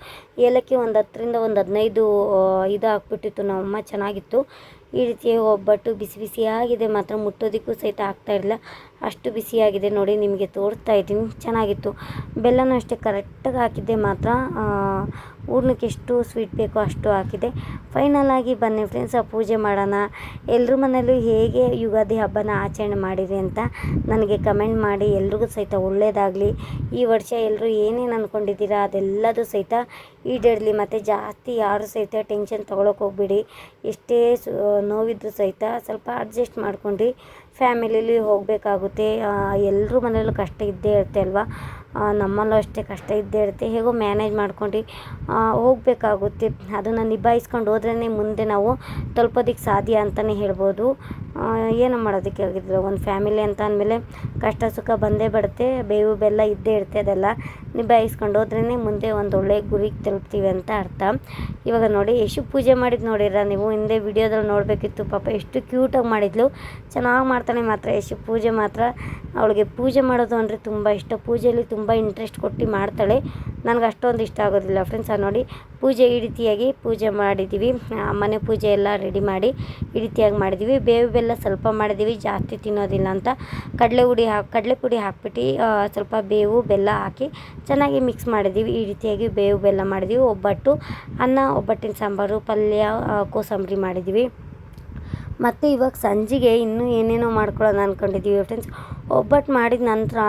ಏಲಕ್ಕಿ ಒಂದು ಹತ್ತರಿಂದ ಒಂದು ಹದಿನೈದು ಇದು ಹಾಕ್ಬಿಟ್ಟಿತ್ತು ನಮ್ಮಮ್ಮ ಚೆನ್ನಾಗಿತ್ತು. ಈ ರೀತಿ ಒಬ್ಬಟ್ಟು ಬಿಸಿ ಬಿಸಿಯಾಗಿದೆ. ಮಾತ್ರ ಮುಟ್ಟೋದಕ್ಕೂ ಸಹಿತ ಆಗ್ತಾ ಇರಲಿಲ್ಲ. ಅಷ್ಟು ಬಿಸಿಯಾಗಿದೆ ನೋಡಿ, ನಿಮಗೆ ತೋರಿಸ್ತಾ ಇದ್ದೀನಿ. ಚೆನ್ನಾಗಿತ್ತು. ಬೆಲ್ಲನೂ ಅಷ್ಟೇ ಕರೆಕ್ಟಾಗಿ ಹಾಕಿದ್ದೆ ಮಾತ್ರ. ಹೂರ್ಣಕ್ಕೆ ಎಷ್ಟು ಸ್ವೀಟ್ ಬೇಕೋ ಅಷ್ಟು ಹಾಕಿದೆ. ಫೈನಲ್ ಆಗಿ ಬನ್ನಿ ಫ್ರೆಂಡ್ಸ್ ಪೂಜೆ ಮಾಡೋಣ. ಎಲ್ಲರ ಮನೇಲೂ ಹೇಗೆ ಯುಗಾದಿ ಹಬ್ಬನ ಆಚರಣೆ ಮಾಡಿರಿ ಅಂತ ನನಗೆ ಕಮೆಂಟ್ ಮಾಡಿ. ಎಲ್ರಿಗೂ ಸಹಿತ ಒಳ್ಳೆಯದಾಗಲಿ ಈ ವರ್ಷ ಎಲ್ಲರೂ ಏನೇನು ಅಂದ್ಕೊಂಡಿದ್ದೀರಾ ಅದೆಲ್ಲದೂ ಸಹಿತ ಈಡೇರಲಿ. ಮತ್ತು ಜಾಸ್ತಿ ಯಾರು ಸಹಿತ ಟೆನ್ಷನ್ ತೊಗೊಳಕ್ಕೆ ಹೋಗ್ಬಿಡಿ. ಎಷ್ಟೇ ಸು ನೋವಿದ್ರು ಸಹಿತ ಸ್ವಲ್ಪ ಅಡ್ಜಸ್ಟ್ ಮಾಡ್ಕೊಂಡು ಫ್ಯಾಮಿಲಿಲಿ ಹೋಗಬೇಕಾಗುತ್ತೆ. ಎಲ್ಲರೂ ಮನೇಲೂ ಕಷ್ಟ ಇದ್ದೇ ಇರುತ್ತೆ ಅಲ್ವಾ? ಆ, ನಮ್ಮಲ್ಲೂ ಅಷ್ಟೇ ಕಷ್ಟ ಇದ್ದೇ ಇರುತ್ತೆ. ಹೇಗೋ ಮ್ಯಾನೇಜ್ ಮಾಡ್ಕೊಂಡು ಹೋಗಬೇಕಾಗುತ್ತೆ. ಅದನ್ನು ನಿಭಾಯಿಸ್ಕೊಂಡು ಹೋದ್ರೇ ಮುಂದೆ ನಾವು ತಲುಪೋದಕ್ಕೆ ಸಾಧ್ಯ ಅಂತಲೇ ಹೇಳ್ಬೋದು. ಏನು ಮಾಡೋದಕ್ಕೆ ಆಗಿದ್ರೆ ಒಂದು ಫ್ಯಾಮಿಲಿ ಅಂತ ಅಂದಮೇಲೆ ಕಷ್ಟ ಸುಖ ಬಂದೇ ಬರುತ್ತೆ. ಬೇವು ಬೆಲ್ಲ ಇದ್ದೇ ಇರುತ್ತೆ ಅದೆಲ್ಲ ನಿಭಾಯಿಸ್ಕೊಂಡು ಹೋದ್ರೇ ಮುಂದೆ ಒಂದು ಒಳ್ಳೆಯ ಗುರಿಗೆ ತಲುಪ್ತೀವಿ ಅಂತ ಅರ್ಥ. ಇವಾಗ ನೋಡಿ ಎಷ್ಟು ಪೂಜೆ ಮಾಡಿದ್ದು ನೋಡಿರ ನೀವು? ಹಿಂದೆ ವಿಡಿಯೋದಲ್ಲಿ ನೋಡಬೇಕಿತ್ತು. ಪಾಪ ಎಷ್ಟು ಕ್ಯೂಟಾಗಿ ಮಾಡಿದ್ಲು. ಚೆನ್ನಾಗಿ ಮಾಡ್ತಾನೆ ಮಾತ್ರ. ಯಶು ಪೂಜೆ ಮಾತ್ರ. ಅವಳಿಗೆ ಪೂಜೆ ಮಾಡೋದು ಅಂದರೆ ತುಂಬ ಇಷ್ಟ. ಪೂಜೆಯಲ್ಲಿ ತುಂಬ ಇಂಟ್ರೆಸ್ಟ್ ಕೊಟ್ಟು ಮಾಡ್ತಾಳೆ. ನನಗೆ ಅಷ್ಟೊಂದು ಇಷ್ಟ ಆಗೋದಿಲ್ಲ ಫ್ರೆಂಡ್ಸ್ ನೋಡಿ. ಪೂಜೆ ಈ ರೀತಿಯಾಗಿ ಪೂಜೆ ಮಾಡಿದ್ದೀವಿ ಅಮ್ಮನೆ ಮನೆ ಪೂಜೆ ಎಲ್ಲ ರೆಡಿ ಮಾಡಿ ಈ ರೀತಿಯಾಗಿ ಮಾಡಿದ್ದೀವಿ ಬೇವು ಬೆಲ್ಲ ಸ್ವಲ್ಪ ಮಾಡಿದ್ದೀವಿ ಜಾಸ್ತಿ ತಿನ್ನೋದಿಲ್ಲ ಅಂತ. ಕಡಲೆ ಹುಡಿ ಹಾಕಿ, ಕಡಲೆ ಪುಡಿ ಹಾಕ್ಬಿಟ್ಟು ಸ್ವಲ್ಪ ಬೇವು ಬೆಲ್ಲ ಹಾಕಿ ಚೆನ್ನಾಗಿ ಮಿಕ್ಸ್ ಮಾಡಿದ್ದೀವಿ ಈ ರೀತಿಯಾಗಿ ಬೇವು ಬೆಲ್ಲ ಮಾಡಿದ್ದೀವಿ ಒಬ್ಬಟ್ಟು, ಅನ್ನ, ಒಬ್ಬಟ್ಟಿನ ಸಾಂಬಾರು, ಪಲ್ಯ ಕೋಸಂಬರಿ ಮಾಡಿದ್ದೀವಿ ಮತ್ತು ಇವಾಗ ಸಂಜೆಗೆ ಇನ್ನೂ ಏನೇನೋ ಮಾಡ್ಕೊಳ್ಳೋಣ ಅಂದ್ಕೊಂಡಿದ್ದೀವಿ ಫ್ರೆಂಡ್ಸ್ ಒಬ್ಬಟ್ಟು ಮಾಡಿದ ನಂತರ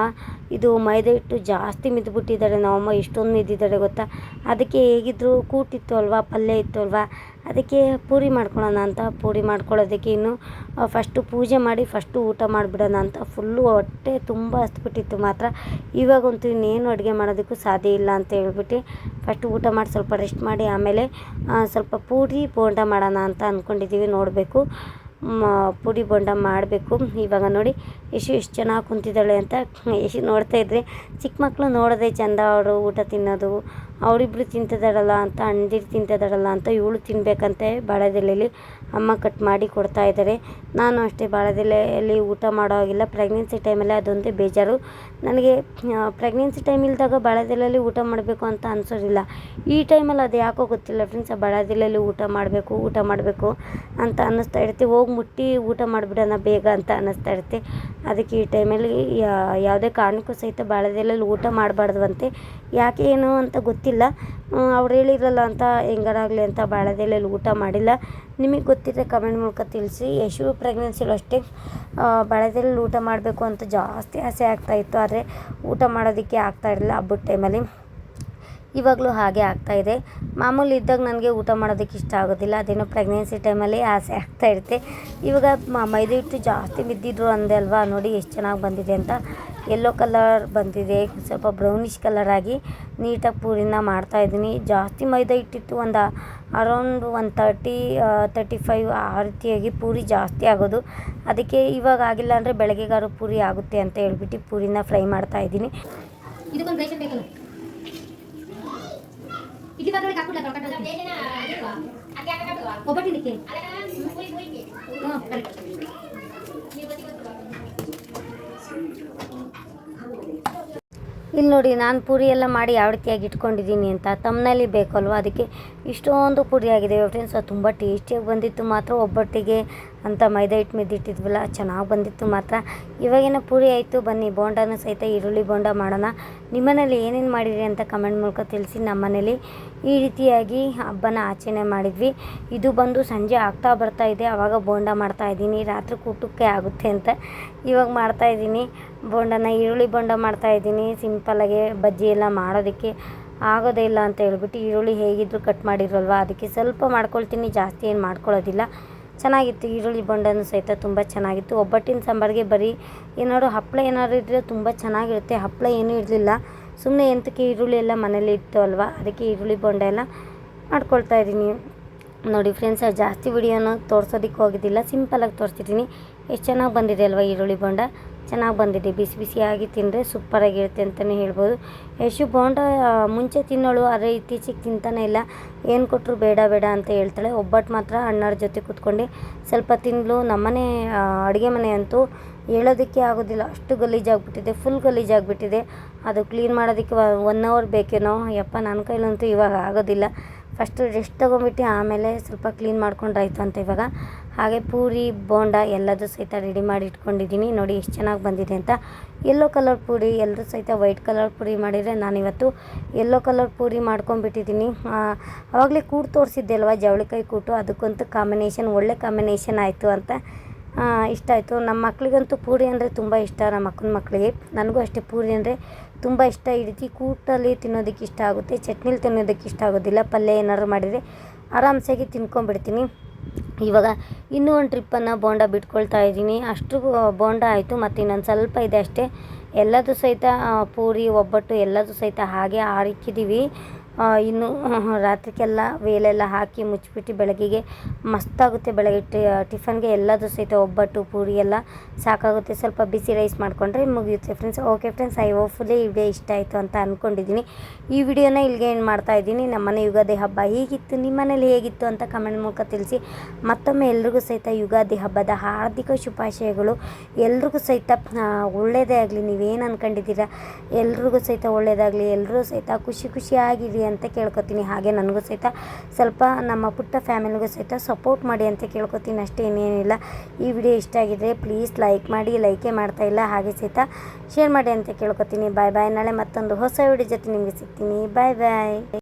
ಇದು ಮೈದಾ ಹಿಟ್ಟು ಜಾಸ್ತಿ ಮಿದ್ಬಿಟ್ಟಿದ್ದಾರೆ ನಮ್ಮಮ್ಮ, ಎಷ್ಟೊಂದು ಮಿದ್ದಿದ್ದಾರೆ ಗೊತ್ತಾ? ಅದಕ್ಕೆ ಹೇಗಿದ್ದರೂ ಕೂಟಿತ್ತು ಅಲ್ವಾ, ಪಲ್ಯ ಇತ್ತು ಅಲ್ವಾ? ಅದಕ್ಕೆ ಪೂರಿ ಮಾಡ್ಕೊಳ್ಳೋಣ ಅಂತ ಪೂರಿ ಮಾಡ್ಕೊಳ್ಳೋದಕ್ಕೆ ಇನ್ನು ಫಸ್ಟು ಪೂಜೆ ಮಾಡಿ ಫಸ್ಟು ಊಟ ಮಾಡಿಬಿಡೋಣ ಅಂತ ಫುಲ್ಲು ಹೊಟ್ಟೆ ತುಂಬ ಹಸ್ಬಿಟ್ಟಿತ್ತು ಮಾತ್ರ. ಇವಾಗಂತೂ ಇನ್ನೇನು ಅಡುಗೆ ಮಾಡೋದಕ್ಕೂ ಸಾಧ್ಯ ಇಲ್ಲ ಅಂತ ಹೇಳ್ಬಿಟ್ಟು ಫಸ್ಟು ಊಟ ಮಾಡಿ ಸ್ವಲ್ಪ ರೆಸ್ಟ್ ಮಾಡಿ, ಆಮೇಲೆ ಸ್ವಲ್ಪ ಪೂರಿ ಬೋಂಡ ಮಾಡೋಣ ಅಂತ ಅಂದ್ಕೊಂಡಿದ್ದೀವಿ ನೋಡಬೇಕು. ಪುಡಿ ಬೋಂಡ ಮಾಡಬೇಕು. ಇವಾಗ ನೋಡಿ ಎಷ್ಟು ಎಷ್ಟು ಚೆನ್ನಾಗಿ ಕುಂತಿದ್ದಾಳೆ ಅಂತ ಎಷ್ಟು ನೋಡ್ತಾ ಇದ್ರೆ ಚಿಕ್ಕ ಮಕ್ಕಳು ನೋಡೋದೇ ಚೆಂದ ಅವರು ಊಟ ತಿನ್ನೋದು, ಅವರಿಬ್ರು ತಿಂತಿದ್ದಾರಲ್ಲ ಅಂತ ಅಣ್ಣದಿರು ತಿಂತಿದ್ದಾರಲ್ಲ ಅಂತ ಇವಳು ತಿನ್ಬೇಕಂತೆ ಬಾಳೆದೆಲೆಯಲ್ಲಿ ಅಮ್ಮ ಕಟ್ ಮಾಡಿ ಕೊಡ್ತಾ ಇದ್ದಾರೆ. ನಾನು ಅಷ್ಟೇ ಬಾಳೆದೆಲೆಯಲ್ಲಿ ಊಟ ಮಾಡೋ ಹಾಗಿಲ್ಲ. ಪ್ರೆಗ್ನೆನ್ಸಿ ಟೈಮಲ್ಲಿ ಅದೊಂದೇ ಬೇಜಾರು. ನನಗೆ ಪ್ರೆಗ್ನೆನ್ಸಿ ಟೈಮ್ ಇಲ್ದಾಗ ಬಾಳೆದೆಲೆಯಲ್ಲಿ ಊಟ ಮಾಡಬೇಕು ಅಂತ ಅನ್ಸೋದಿಲ್ಲ. ಈ ಟೈಮಲ್ಲಿ ಅದು ಯಾಕೋ ಗೊತ್ತಿಲ್ಲ ಫ್ರೆಂಡ್ಸ್ ಆ ಊಟ ಮಾಡಬೇಕು ಊಟ ಮಾಡಬೇಕು ಅಂತ ಅನ್ನಿಸ್ತಾ ಇರುತ್ತೆ. ಹೋಗಿ ಮುಟ್ಟಿ ಊಟ ಮಾಡಿಬಿಡೋಣ ಬೇಗ ಅಂತ ಅನ್ನಿಸ್ತಾ ಇರುತ್ತೆ. ಅದಕ್ಕೆ ಈ ಟೈಮಲ್ಲಿ ಯಾವುದೇ ಕಾರಣಕ್ಕೂ ಸಹಿತ ಬಾಳೆದೆಲೆಯಲ್ಲಿ ಊಟ ಮಾಡಬಾರ್ದಂತೆ ಯಾಕೆ ಏನು ಅಂತ ಗೊತ್ತಿಲ್ಲ. ಅವ್ರು ಹೇಳಿರಲ್ಲ ಅಂತ, ಹೆಂಗಾರಾಗಲಿ ಅಂತ ಬಾಳೆದೆಲೆಯಲ್ಲಿ ಊಟ ಮಾಡಿಲ್ಲ. ನಿಮಗೆ ಗೊತ್ತಿದ್ರೆ ಕಮೆಂಟ್ ಮೂಲಕ ತಿಳಿಸಿ. ಯಶು ಪ್ರೆಗ್ನೆನ್ಸಿಲೂ ಅಷ್ಟೇ ಬಾಳೆದೆಲೆಯಲ್ಲಿ ಊಟ ಮಾಡಬೇಕು ಅಂತ ಜಾಸ್ತಿ ಆಸೆ ಆಗ್ತಾಯಿತ್ತು ಆದರೆ ಊಟ ಮಾಡೋದಕ್ಕೆ ಆಗ್ತಾ ಇರಲಿಲ್ಲ ಹಬ್ಬದ ಟೈಮಲ್ಲಿ ಇವಾಗಲೂ ಹಾಗೆ ಆಗ್ತಾ ಇದೆ. ಮಾಮೂಲಿ ಇದ್ದಾಗ ನನಗೆ ಊಟ ಮಾಡೋದಕ್ಕೆ ಇಷ್ಟ ಆಗೋದಿಲ್ಲ. ಅದೇನೋ ಪ್ರೆಗ್ನೆನ್ಸಿ ಟೈಮಲ್ಲಿ ಆಸೆ ಆಗ್ತಾ ಇರುತ್ತೆ. ಇವಾಗ ಮೈದಾ ಹಿಟ್ಟು ಜಾಸ್ತಿ ಬಿದ್ದಿದ್ರು ಅಂದೆ ಅಲ್ವಾ? ನೋಡಿ ಎಷ್ಟು ಚೆನ್ನಾಗಿ ಬಂದಿದೆ ಅಂತ. ಯೆಲ್ಲೋ ಕಲರ್ ಬಂದಿದೆ. ಸ್ವಲ್ಪ ಬ್ರೌನಿಷ್ ಕಲರ್ ಆಗಿ ನೀಟಾಗಿ ಪೂರಿನ ಮಾಡ್ತಾ ಇದ್ದೀನಿ. ಜಾಸ್ತಿ ಮೈದಾ ಹಿಟ್ಟಿತ್ತು ಒಂದು around one thirty thirty five ಆ ರೀತಿಯಾಗಿ ಪೂರಿ ಜಾಸ್ತಿ ಆಗೋದು. ಅದಕ್ಕೆ ಇವಾಗ ಆಗಿಲ್ಲ ಅಂದರೆ ಬೆಳಗ್ಗೆಗಾರು ಪೂರಿ ಆಗುತ್ತೆ ಅಂತ ಹೇಳ್ಬಿಟ್ಟು ಪೂರಿನ ಫ್ರೈ ಮಾಡ್ತಾ ಇದ್ದೀನಿ. ಇಲ್ಲಿ ನೋಡಿ, ನಾನು ಪೂರಿ ಎಲ್ಲ ಮಾಡಿ ಯಾವ ರೀತಿಯಾಗಿ ಇಟ್ಕೊಂಡಿದ್ದೀನಿ ಅಂತ. ತಮ್ಮನಲ್ಲಿ ಬೇಕಲ್ವ? ಅದಕ್ಕೆ ಇಷ್ಟೊಂದು ಪುಡಿ ಆಗಿದೆ. ಫ್ರೆಂಡ್ಸ್ ಅದು ತುಂಬ ಟೇಸ್ಟಿಯಾಗಿ ಬಂದಿತ್ತು ಮಾತ್ರ. ಒಬ್ಬಟ್ಟಿಗೆ ಅಂತ ಮೈದಾ ಹಿಟ್ಟು ಮಿದ್ದಿಟ್ಟಿದ್ವಲ್ಲ ಚೆನ್ನಾಗಿ ಬಂದಿತ್ತು ಮಾತ್ರ. ಇವಾಗಿನ ಪೂರಿ ಆಯಿತು. ಬನ್ನಿ, ಬೋಂಡನೂ ಸಹಿತ ಈರುಳ್ಳಿ ಬೋಂಡ ಮಾಡೋಣ. ನಿಮ್ಮನೇಲಿ ಏನೇನು ಮಾಡಿರಿ ಅಂತ ಕಮೆಂಟ್ ಮೂಲಕ ತಿಳಿಸಿ. ನಮ್ಮನೇಲಿ ಈ ರೀತಿಯಾಗಿ ಹಬ್ಬನ ಆಚರಣೆ ಮಾಡಿದ್ವಿ. ಇದು ಬಂದು ಸಂಜೆ ಆಗ್ತಾ ಬರ್ತಾ ಇದೆ. ಆವಾಗ ಬೋಂಡ ಮಾಡ್ತಾ ಇದ್ದೀನಿ. ರಾತ್ರಿ ಕೂಟಕ್ಕೆ ಆಗುತ್ತೆ ಅಂತ ಇವಾಗ ಮಾಡ್ತಾ ಇದ್ದೀನಿ. ಬೋಂಡನ ಈರುಳ್ಳಿ ಬೋಂಡ ಮಾಡ್ತಾ ಇದ್ದೀನಿ. ಸಿಂಪಲಾಗಿ ಬಜ್ಜಿ ಎಲ್ಲ ಮಾಡೋದಕ್ಕೆ ಆಗೋದೇ ಇಲ್ಲ ಅಂತ ಹೇಳ್ಬಿಟ್ಟು ಈರುಳ್ಳಿ ಹೇಗಿದ್ರು ಕಟ್ ಮಾಡಿರಲ್ವ ಅದಕ್ಕೆ ಸ್ವಲ್ಪ ಮಾಡ್ಕೊಳ್ತೀನಿ, ಜಾಸ್ತಿ ಏನು ಮಾಡ್ಕೊಳ್ಳೋದಿಲ್ಲ. ಚೆನ್ನಾಗಿತ್ತು. ಈರುಳ್ಳಿ ಬೋಂಡನೂ ಸಹಿತ ತುಂಬ ಚೆನ್ನಾಗಿತ್ತು. ಒಬ್ಬಟ್ಟಿನ ಸಾಂಬಾರಿಗೆ ಬರೀ ಏನಾದ್ರು ಹಪ್ಪಳ ಏನಾದ್ರು ಇದ್ದರೆ ತುಂಬ ಚೆನ್ನಾಗಿರುತ್ತೆ. ಹಪ್ಪಳ ಏನೂ ಇರಲಿಲ್ಲ. ಸುಮ್ಮನೆ ಎಂತಕ್ಕೆ ಈರುಳ್ಳಿ ಎಲ್ಲ ಮನೇಲಿ ಇತ್ತು ಅಲ್ವಾ? ಅದಕ್ಕೆ ಈರುಳ್ಳಿ ಬೋಂಡ ಎಲ್ಲ ಮಾಡ್ಕೊಳ್ತಾ ಇದ್ದೀನಿ. ನೋಡಿ ಫ್ರೆಂಡ್ಸ್ ಜಾಸ್ತಿ ವಿಡಿಯೋನ ತೋರಿಸೋದಕ್ಕೆ ಹೋಗಿದ್ದಿಲ್ಲ. ಸಿಂಪಲಾಗಿ ತೋರಿಸ್ತಿದ್ದೀನಿ ಎಷ್ಟು ಚೆನ್ನಾಗಿ ಬಂದಿದೆ ಅಲ್ವಾ ಈರುಳ್ಳಿ ಬೋಂಡ? ಚೆನ್ನಾಗಿ ಬಂದಿದೆ. ಬಿಸಿ ಬಿಸಿಯಾಗಿ ತಿಂದರೆ ಸೂಪರಾಗಿರುತ್ತೆ ಅಂತಲೇ ಹೇಳ್ಬೋದು. ಯಶು ಬೋಂಡ ಮುಂಚೆ ತಿನ್ನೋಳು, ಆದರೆ ಇತ್ತೀಚೆಗೆ ತಿಂತಾನೆ ಇಲ್ಲ. ಏನು ಕೊಟ್ಟರು ಬೇಡ ಬೇಡ ಅಂತ ಹೇಳ್ತಾಳೆ. ಒಬ್ಬಟ್ಟು ಮಾತ್ರ ಅಣ್ಣರ ಜೊತೆ ಕೂತ್ಕೊಂಡು. ಸ್ವಲ್ಪ ತಿಂದಳು ನಮ್ಮನೆ ಅಡುಗೆ ಮನೆ ಅಂತೂ ಹೇಳೋದಕ್ಕೆ ಆಗೋದಿಲ್ಲ. ಅಷ್ಟು ಗಲೀಜಾಗ್ಬಿಟ್ಟಿದೆ. ಫುಲ್ ಗಲೀಜಾಗ್ಬಿಟ್ಟಿದೆ. ಅದು ಕ್ಲೀನ್ ಮಾಡೋದಕ್ಕೆ ಒನ್ ಅವರ್ ಬೇಕೇನೋ? ಯಪ್ಪ ನನ್ನ ಕೈಲಂತೂ ಇವಾಗ ಆಗೋದಿಲ್ಲ. ಫಸ್ಟು ರೆಸ್ಟ್ ತೊಗೊಂಬಿಟ್ಟು ಆಮೇಲೆ ಸ್ವಲ್ಪ ಕ್ಲೀನ್ ಮಾಡ್ಕೊಂಡ್ರಾಯ್ತು ಅಂತ ಇವಾಗ. ಹಾಗೆ ಪೂರಿ, ಬೋಂಡ ಎಲ್ಲದೂ ಸಹಿತ ರೆಡಿ ಮಾಡಿ ಇಟ್ಕೊಂಡಿದ್ದೀನಿ. ನೋಡಿ ಎಷ್ಟು ಚೆನ್ನಾಗಿ ಬಂದಿದೆ ಅಂತ. ಯೆಲ್ಲೋ ಕಲರ್ ಪೂರಿ, ಎಲ್ಲರೂ ಸಹಿತ ವೈಟ್ ಕಲರ್ ಪೂರಿ ಮಾಡಿದರೆ ನಾನಿವತ್ತು ಯೆಲ್ಲೋ ಕಲರ್ ಪೂರಿ ಮಾಡ್ಕೊಂಡ್ಬಿಟ್ಟಿದ್ದೀನಿ. ಆವಾಗಲೇ ಕೂಡು ತೋರಿಸಿದ್ದೆ ಅಲ್ವಾ, ಜವಳಿಕಾಯಿ ಕೂಟು? ಅದಕ್ಕಂತೂ ಕಾಂಬಿನೇಷನ್ ಒಳ್ಳೆ ಕಾಂಬಿನೇಷನ್ ಆಯಿತು ಅಂತ. ಇಷ್ಟ ಆಯಿತು. ನಮ್ಮ ಮಕ್ಕಳಿಗಂತೂ ಪೂರಿ ಅಂದರೆ ತುಂಬ ಇಷ್ಟ. ನಮ್ಮ ಅಕ್ಕನ ಮಕ್ಕಳಿಗೆ ನನಗೂ ಅಷ್ಟೇ ಪೂರಿ ಅಂದರೆ ತುಂಬ ಇಷ್ಟ. ಈ ರೀತಿ ಕೂಟಲ್ಲಿ ತಿನ್ನೋದಕ್ಕೆ ಇಷ್ಟ ಆಗುತ್ತೆ. ಚಟ್ನಿಲಿ ತಿನ್ನೋದಕ್ಕೆ ಇಷ್ಟ ಆಗೋದಿಲ್ಲ. ಪಲ್ಯ ಏನಾದ್ರು ಮಾಡಿದರೆ ಆರಾಮ್ಸಾಗಿ ತಿನ್ಕೊಂಡ್ಬಿಡ್ತೀನಿ. ಇವಾಗ ಇನ್ನೂ ಒಂದು ಟ್ರಿಪ್ಪನ್ನು ಬೋಂಡ ಬಿಟ್ಕೊಳ್ತಾ ಇದ್ದೀನಿ. ಅಷ್ಟು ಬೋಂಡ ಆಯಿತು ಮತ್ತು ಇನ್ನೊಂದು ಸ್ವಲ್ಪ ಇದೆ ಅಷ್ಟೇ. ಎಲ್ಲದೂ ಸಹಿತ ಪೂರಿ ಒಬ್ಬಟ್ಟು ಎಲ್ಲದೂ ಸಹಿತ ಹಾಗೆ ಹಾರಿಕ್ಕಿದ್ದೀವಿ ಆ, ಇನ್ನು ರಾತ್ರಿಗೆಲ್ಲ ವೇಲೆಲ್ಲ ಹಾಕಿ ಮುಚ್ಚಿಬಿಟ್ಟು ಬೆಳಗ್ಗೆಗೆ ಮಸ್ತಾಗುತ್ತೆ. ಬೆಳಗ್ಗೆ ಟಿಫನ್ಗೆ ಎಲ್ಲದೂ ಸಹಿತ ಒಬ್ಬಟ್ಟು, ಪೂರಿ ಎಲ್ಲ ಸಾಕಾಗುತ್ತೆ. ಸ್ವಲ್ಪ ಬಿಸಿ ರೈಸ್ ಮಾಡಿಕೊಂಡ್ರೆ ಮುಗಿಯುತ್ತೆ friends okay friends I hopefully ಈ ವಿಡಿಯೋ ಇಷ್ಟ ಆಯಿತು ಅಂತ ಅಂದ್ಕೊಂಡಿದ್ದೀನಿ ಈ ವಿಡಿಯೋನ ಇಲ್ಲಿಗೆ ಏನು ಮಾಡ್ತಾ ಇದ್ದೀನಿ. ನಮ್ಮನೆ ಯುಗಾದಿ ಹಬ್ಬ ಹೇಗಿತ್ತು ನಿಮ್ಮ ಮನೇಲಿ ಹೇಗಿತ್ತು ಅಂತ ಕಮೆಂಟ್ ಮೂಲಕ ತಿಳಿಸಿ. ಮತ್ತೊಮ್ಮೆ ಎಲ್ರಿಗೂ ಸಹಿತ ಯುಗಾದಿ ಹಬ್ಬದ ಹಾರ್ದಿಕ ಶುಭಾಶಯಗಳು. ಎಲ್ರಿಗೂ ಸಹಿತ ಒಳ್ಳೆಯದೇ ಆಗಲಿ. ನೀವೇನು ಅಂದ್ಕೊಂಡಿದ್ದೀರಾ ಎಲ್ರಿಗೂ ಸಹಿತ ಒಳ್ಳೆಯದಾಗಲಿ ಎಲ್ಲರೂ ಸಹಿತ ಖುಷಿ ಖುಷಿಯಾಗಿರಿ. ಅಂತ ಕೇಳ್ಕೊತೀನಿ. ಹಾಗೆ ನನಗೂ ಸಹಿತ ಸ್ವಲ್ಪ ನಮ್ಮ ಪುಟ್ಟ ಫ್ಯಾಮಿಲಿಗೂ ಸಹಿತ ಸಪೋರ್ಟ್ ಮಾಡಿ ಅಂತ ಕೇಳ್ಕೊತೀನಿ. ಅಷ್ಟೇ ಇನ್ನೇನಿಲ್ಲ. ಈ ವಿಡಿಯೋ ಇಷ್ಟ ಆಗಿದ್ರೆ ಪ್ಲೀಸ್ ಲೈಕ್ ಮಾಡಿ, ಲೈಕೇ ಮಾಡ್ತಾ ಇಲ್ಲ. ಹಾಗೆ ಸಹಿತ ಶೇರ್ ಮಾಡಿ ಅಂತ ಕೇಳ್ಕೊತೀನಿ. ಬಾಯ್ ಬಾಯ್. ನಾಳೆ ಮತ್ತೊಂದು ಹೊಸ ವಿಡಿಯೋ ಜೊತೆ ನಿಮಗೆ ಸಿಗ್ತೀನಿ. ಬಾಯ್ ಬಾಯ್.